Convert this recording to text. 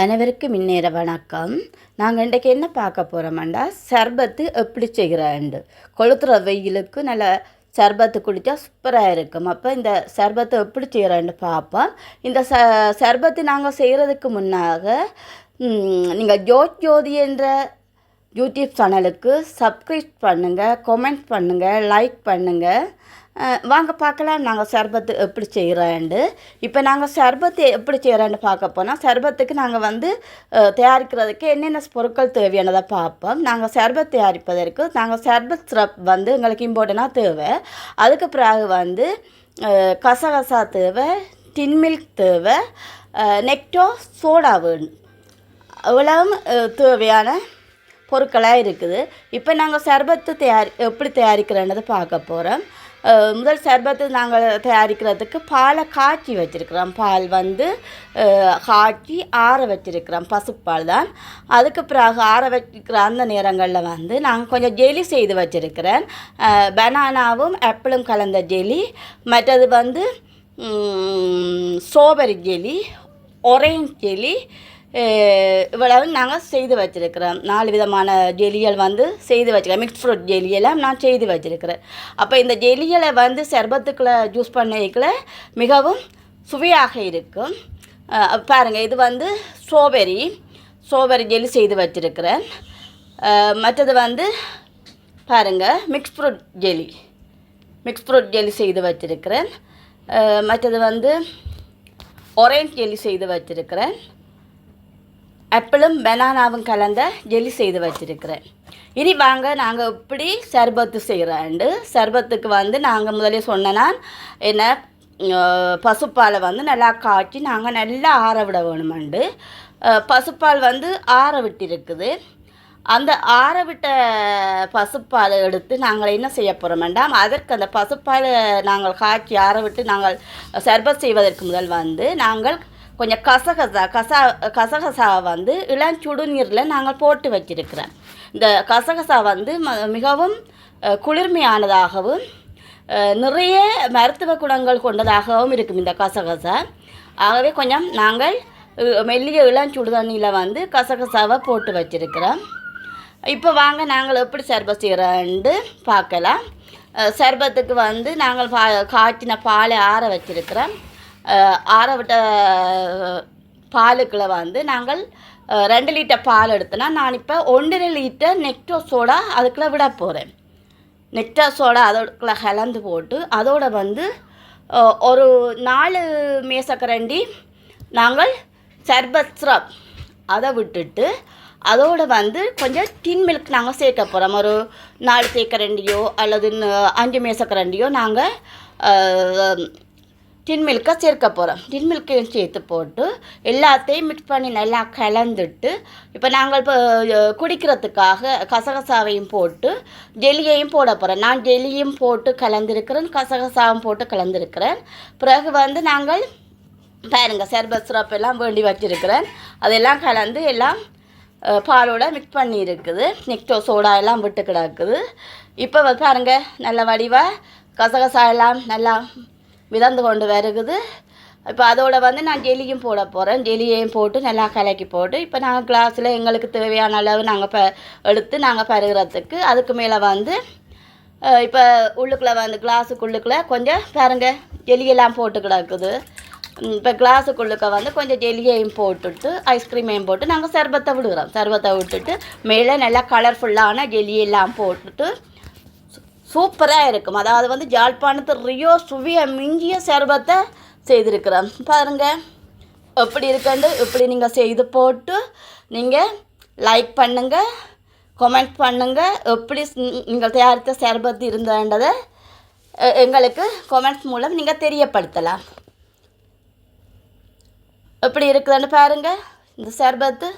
அனைவருக்கும் இந்நேர வணக்கம். நாங்கள் இன்றைக்கு என்ன பார்க்க போகிறோம்டா சர்பத்து எப்படி செய்கிறாண்டு? கொளுத்துற வெயிலுக்கு நல்ல சர்பத்து குடித்தா சூப்பராக இருக்கும். அப்போ இந்த சர்பத்தை எப்படி செய்கிறான்னு பார்ப்போம். இந்த ச சர்பத்து நாங்கள் செய்கிறதுக்கு முன்னாக நீங்கள் ஜோத் ஜோதி என்ற யூடியூப் சேனலுக்கு சப்ஸ்கிரைப் பண்ணுங்கள் கமெண்ட் பண்ணுங்கள் லைக் பண்ணுங்கள் வாங்க பார்க்கலாம். நாங்கள் சர்பத்து எப்படி செய்கிறோண்டு இப்போ நாங்கள் சர்பத்து எப்படி செய்கிறோன்னு பார்க்க போனால் சர்பத்துக்கு நாங்கள் வந்து தயாரிக்கிறதுக்கு என்னென்ன பொருட்கள் தேவையானதை பார்ப்போம். நாங்கள் சர்பத் தயாரிப்பதற்கு நாங்கள் சர்பத் சிரப் வந்து எங்களுக்கு இம்பார்ட்டனாக தேவை. அதுக்கு பிறகு வந்து கசகசா தேவை டின் மில்க் தேவை நெக்டோ சோடா வேணும். அவ்வளவும் தேவையான பொருட்களாக இருக்குது. இப்போ நாங்கள் சர்பத்து தயாரி எப்படி தயாரிக்கிறோன்றதை பார்க்க போகிறோம் முதல் சர்பத்து நாங்கள் தயாரிக்கிறதுக்கு பாலை காய்ச்சி வச்சுருக்கிறோம். பால் வந்து காய்ச்சி ஆற வச்சுருக்கிறோம். பசுப்பால் தான். அதுக்கு பிறகு ஆற வச்சுக்கிற அந்த நேரங்களில் வந்து நாங்கள் கொஞ்சம் ஜெலி செய்து வச்சுருக்கிறேன். பனானாவும் ஆப்பிளும் கலந்த ஜெலி மற்றது வந்து ஸ்ட்ராபெரி ஜெலி ஒரேஞ்ச் ஜெலி இவ்வளவு நாங்கள் செய்து வச்சுருக்கிறோம். நாலு விதமான ஜெலிகள் வந்து செய்து வச்சுருக்கேன் மிக்ஸ் ஃப்ரூட் ஜெலியெல்லாம் நான் செய்து வச்சுருக்கிறேன். அப்போ இந்த ஜெலிகளை வந்து சர்பத்துக்குள்ளே ஜூஸ் பண்ணிக்கல மிகவும் சுவையாக இருக்கும். பாருங்கள் இது வந்து ஸ்ட்ராபெரி ஸ்ட்ராபெரி ஜெலி செய்து வச்சுருக்கிறேன். மற்றது வந்து பாருங்கள் mix fruit jelly mix fruit jelly செய்து வச்சுருக்கிறேன். மற்றது வந்து ஒரேஞ்ச் ஜெல்லி செய்து வச்சுருக்கிறேன். ஆப்பிளும் பனானாவும் கலந்த ஜெல்லி செய்து வச்சுருக்கிறேன். இனி வாங்க நாங்கள் இப்படி சர்பத்து செய்கிறோண்டு சர்பத்துக்கு வந்து நாங்கள் முதலே சொன்னனா என்ன பசுப்பாலை வந்து நல்லா காய்ச்சி நாங்கள் நல்லா ஆற விட வேணுமெண்டு பசுப்பால் வந்து ஆற விட்டிருக்குது. அந்த ஆற விட்ட பசுப்பாலை எடுத்து நாங்கள் என்ன செய்ய போகிறோம் வேண்டாம் அதற்கு அந்த பசுப்பாலை நாங்கள் காய்ச்சி ஆற விட்டு நாங்கள் சர்பத் செய்வதற்கு முதல் வந்து நாங்கள் கொஞ்சம் கசகசா கசா கசகசா வந்து இளம் சுடுநீரில் நாங்கள் போட்டு வச்சிருக்கிறோம் இந்த கசகசா வந்து ம- மிகவும் குளிர்மையானதாகவும் நிறைய மருத்துவ குணங்கள் கொண்டதாகவும் இருக்கும் இந்த கசகசா. ஆகவே கொஞ்சம் நாங்கள் மெல்லிய இளம் தண்ணியில் வந்து கசகசாவை போட்டு வச்சிருக்கிறோம். இப்போ வாங்க நாங்கள் எப்படி சர்பத் செய்கிறோன்ட்டு பார்க்கலாம். சர்பத்துக்கு வந்து நாங்கள் பா காய்ச்சின பாலை ஆற வச்சிருக்கிறோம். ஆறவிட்ட ஆற பாலுக்குள்ள வந்து நாங்கள் ரெண்டு லிட்டர் பால் எடுத்தோன்னா நான் இப்போ ஒன்றரை லிட்டர் நெக்டோ சோடா அதுக்குள்ளே விட போகிறேன் நெக்டோ சோடா அதோடக்குள்ள கலந்து போட்டு அதோட வந்து ஒரு நாலு மேசக்கரண்டி நாங்கள் சர்பத் அதை விட்டுட்டு அதோட வந்து கொஞ்சம் டின் மில்க் நாங்கள் சேர்க்க போகிறோம் ஒரு நாலு தேக்கரண்டியோ அல்லது அஞ்சு மேசக்கரண்டியோ நாங்கள் டின் மில்கை சேர்க்க போகிறோம் டின் மில்க்கையும் சேர்த்து போட்டு எல்லாத்தையும் மிக்ஸ் பண்ணி நல்லா கலந்துட்டு இப்போ நாங்கள் இப்போ குடிக்கிறதுக்காக கசகசாவையும் போட்டு ஜெலியையும் போட போகிறோம் நான் ஜெலியும் போட்டு கலந்துருக்கிறேன் கசகசாவும் போட்டு கலந்துருக்கிறேன். பிறகு வந்து நாங்கள் பாருங்கள் சர்பத் சிரப் எல்லாம் வேண்டி வச்சிருக்கிறேன். அதெல்லாம் கலந்து எல்லாம் பாலோட மிக்ஸ் பண்ணி இருக்குது. நெக்டோ சோடா எல்லாம் விட்டு கிடக்குது. இப்போ பாருங்கள் பாருங்க நல்ல வடிவாக கசகசா எல்லாம் நல்லா மிதந்து கொண்டு வருகுது. இப்போ அதோட வந்து நான் ஜெலியும் போட போகிறேன் ஜெலியையும் போட்டு நல்லா கலக்கி போட்டு இப்போ நாங்கள் கிளாஸில் எங்களுக்கு தேவையான அளவு நாங்கள் ப எடுத்து நாங்கள் பருகிறதுக்கு அதுக்கு மேலே வந்து இப்போ உள்ளுக்குள்ளே வந்து கிளாஸுக்குள்ளுக்குள்ளே கொஞ்சம் பாருங்க ஜெலியெல்லாம் போட்டு கிடக்குது. இப்போ கிளாஸுக்குள்ளுக்க வந்து கொஞ்சம் ஜெலியையும் போட்டுட்டு ஐஸ்கிரீமையும் போட்டு நாங்கள் சர்பத்தை விடுகிறோம் சர்பத்தை விட்டுட்டு மேலே நல்லா கலர்ஃபுல்லான ஜெலியெல்லாம் போட்டுட்டு சூப்பராக இருக்கும். அதாவது வந்து ஜாழ்ப்பாணத்து ரியோ சுவிய மிஞ்சிய சர்பத்தை செய்திருக்கிறேன் பாருங்கள் எப்படி இருக்கண்டு இப்படி நீங்கள் செய்து போட்டு நீங்கள் லைக் பண்ணுங்கள் கமெண்ட் பண்ணுங்கள் எப்படி நீங்கள் தயாரித்த சர்பத்து இருந்தேன்றதை எங்களுக்கு கமெண்ட்ஸ் மூலம் நீங்கள் தெரியப்படுத்தலாம். எப்படி இருக்குதுன்னு பாருங்கள் இந்த சர்பத்து